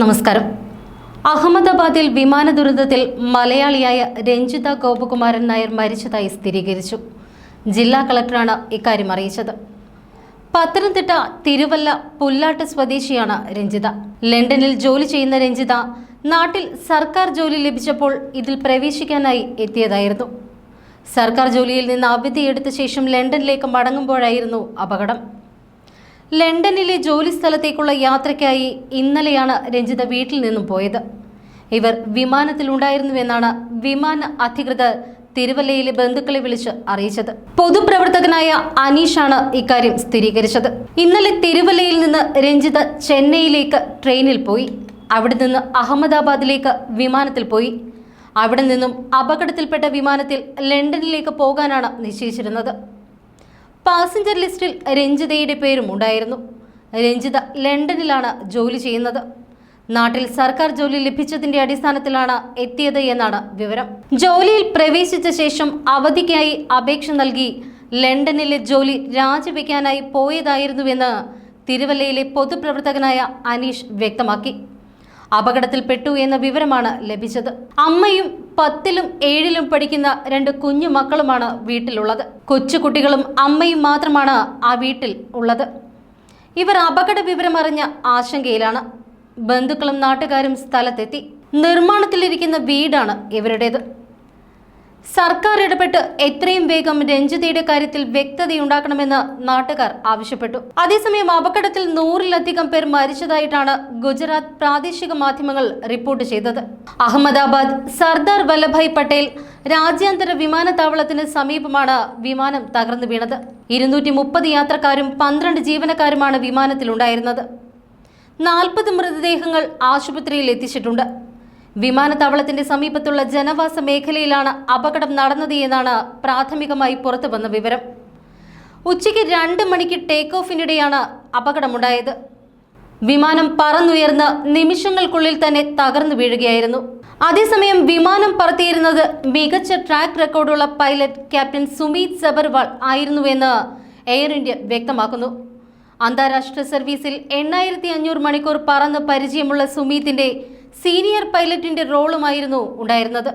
നമസ്കാരം. അഹമ്മദാബാദിൽ വിമാന ദുരന്തത്തിൽ മലയാളിയായ രഞ്ജിത ഗോപകുമാരൻ നായർ മരിച്ചതായി സ്ഥിരീകരിച്ചു. ജില്ലാ കളക്ടറാണ് ഇക്കാര്യം അറിയിച്ചത്. പത്തനംതിട്ട തിരുവല്ല പുല്ലാട്ട് സ്വദേശിയാണ് രഞ്ജിത. ലണ്ടനിൽ ജോലി ചെയ്യുന്ന രഞ്ജിത നാട്ടിൽ സർക്കാർ ജോലി ലഭിച്ചപ്പോൾ ഇതിൽ പ്രവേശിക്കാനായി എത്തിയതായിരുന്നു. സർക്കാർ ജോലിയിൽ നിന്ന് അവധിയെടുത്ത ശേഷം ലണ്ടനിലേക്ക് മടങ്ങുമ്പോഴായിരുന്നു അപകടം. ലണ്ടനിലെ ജോലി സ്ഥലത്തേക്കുള്ള യാത്രയ്ക്കായി ഇന്നലെയാണ് രഞ്ജിത വീട്ടിൽ നിന്നും പോയത്. ഇവർ വിമാനത്തിലുണ്ടായിരുന്നുവെന്നാണ് വിമാന അധികൃതർ തിരുവല്ലയിലെ ബന്ധുക്കളെ വിളിച്ച് അറിയിച്ചത്. പൊതുപ്രവർത്തകനായ അനീഷാണ് ഇക്കാര്യം സ്ഥിരീകരിച്ചത്. ഇന്നലെ തിരുവല്ലയിൽ നിന്ന് രഞ്ജിത ചെന്നൈയിലേക്ക് ട്രെയിനിൽ പോയി. അവിടെ നിന്ന് അഹമ്മദാബാദിലേക്ക് വിമാനത്തിൽ പോയി. അവിടെ നിന്നും അപകടത്തിൽപ്പെട്ട വിമാനത്തിൽ ലണ്ടനിലേക്ക് പോകാനാണ് നിശ്ചയിച്ചിരുന്നത്. പാസഞ്ചർ ലിസ്റ്റിൽ രഞ്ജിതയുടെ പേരും ഉണ്ടായിരുന്നു. രഞ്ജിത ലണ്ടനിലാണ് ജോലി ചെയ്യുന്നത്. നാട്ടിൽ സർക്കാർ ജോലി ലഭിച്ചതിന്റെ അടിസ്ഥാനത്തിലാണ് എത്തിയത് എന്നാണ് വിവരം. ജോലിയിൽ പ്രവേശിച്ച ശേഷം അവധിക്കായി അപേക്ഷ നൽകി ലണ്ടനിലെ ജോലി രാജിവെക്കാനായി പോയതായിരുന്നുവെന്ന് തിരുവല്ലയിലെ പൊതുപ്രവർത്തകനായ അനീഷ് വ്യക്തമാക്കി. അപകടത്തിൽപ്പെട്ടു എന്ന വിവരമാണ് ലഭിച്ചത്. അമ്മയും പത്തിലും ഏഴിലും പഠിക്കുന്ന രണ്ട് കുഞ്ഞു മക്കളുമാണ് വീട്ടിലുള്ളത്. കൊച്ചുകുട്ടികളും അമ്മയും മാത്രമാണ് ആ വീട്ടിൽ ഉള്ളത്. ഇവർ അപകട വിവരമറിഞ്ഞ ആശങ്കയിലാണ്. ബന്ധുക്കളും നാട്ടുകാരും സ്ഥലത്തെത്തി. നിർമ്മാണത്തിലിരിക്കുന്ന വീടാണ് ഇവരുടേത്. സർക്കാർ ഇടപെട്ട് എത്രയും വേഗം രഞ്ജിതയുടെ കാര്യത്തിൽ വ്യക്തതയുണ്ടാക്കണമെന്ന് നാട്ടുകാർ ആവശ്യപ്പെട്ടു. അതേസമയം അപകടത്തിൽ നൂറിലധികം പേർ മരിച്ചതായിട്ടാണ് ഗുജറാത്ത് പ്രാദേശിക മാധ്യമങ്ങൾ റിപ്പോർട്ട് ചെയ്തത്. അഹമ്മദാബാദ് സർദാർ വല്ലഭായ് പട്ടേൽ രാജ്യാന്തര വിമാനത്താവളത്തിന് സമീപമാണ് വിമാനം തകർന്നു വീണത്. ഇരുന്നൂറ്റി മുപ്പത് യാത്രക്കാരും പന്ത്രണ്ട് ജീവനക്കാരുമാണ് വിമാനത്തിലുണ്ടായിരുന്നത്. നാൽപ്പത് മൃതദേഹങ്ങൾ ആശുപത്രിയിൽ എത്തിച്ചിട്ടുണ്ട്. വിമാനത്താവളത്തിന്റെ സമീപത്തുള്ള ജനവാസ മേഖലയിലാണ് അപകടം നടന്നത് എന്നാണ് പ്രാഥമികമായി പുറത്തുവന്ന വിവരം. ഉച്ചയ്ക്ക് രണ്ട് മണിക്ക് ടേക്ക് ഓഫിനിടെയാണ് അപകടമുണ്ടായത്. വിമാനം പറന്നുയർന്ന് നിമിഷങ്ങൾക്കുള്ളിൽ തന്നെ തകർന്നു വീഴുകയായിരുന്നു. അതേസമയം വിമാനം പറത്തിയിരുന്നത് മികച്ച ട്രാക്ക് റെക്കോർഡുള്ള പൈലറ്റ് ക്യാപ്റ്റൻ സുമീത് സബർവാൾ ആയിരുന്നുവെന്ന് എയർ ഇന്ത്യ വ്യക്തമാക്കുന്നു. അന്താരാഷ്ട്ര സർവീസിൽ എണ്ണായിരത്തി അഞ്ഞൂറ് മണിക്കൂർ പറന്ന് പരിചയമുള്ള സുമീത്തിന്റെ സീനിയർ പൈലറ്റിന്റെ റോളുമായിരുന്നു ഉണ്ടായിരുന്നത്.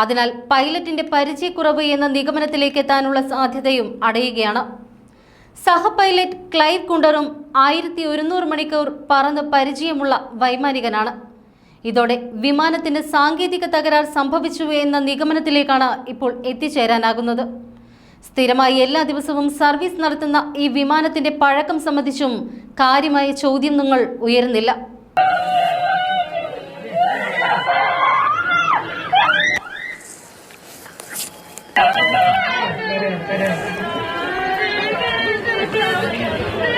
അതിനാൽ പൈലറ്റിന്റെ പരിചയക്കുറവ് എന്ന നിഗമനത്തിലേക്ക് എത്താനുള്ള സാധ്യതയും അടയുകയാണ്. സഹ പൈലറ്റ് ക്ലൈവ് കുണ്ടറും ആയിരത്തി ഒരുന്നൂറ് മണിക്കൂർ പറന്ന് പരിചയമുള്ള വൈമാനികനാണ്. ഇതോടെ വിമാനത്തിന് സാങ്കേതിക തകരാർ സംഭവിച്ചു എന്ന നിഗമനത്തിലേക്കാണ് ഇപ്പോൾ എത്തിച്ചേരാനാകുന്നത്. സ്ഥിരമായി എല്ലാ ദിവസവും സർവീസ് നടത്തുന്ന ഈ വിമാനത്തിന്റെ പഴക്കം സംബന്ധിച്ചും കാര്യമായ ചോദ്യം നിങ്ങൾ ഉയരുന്നില്ല. Get in, get in.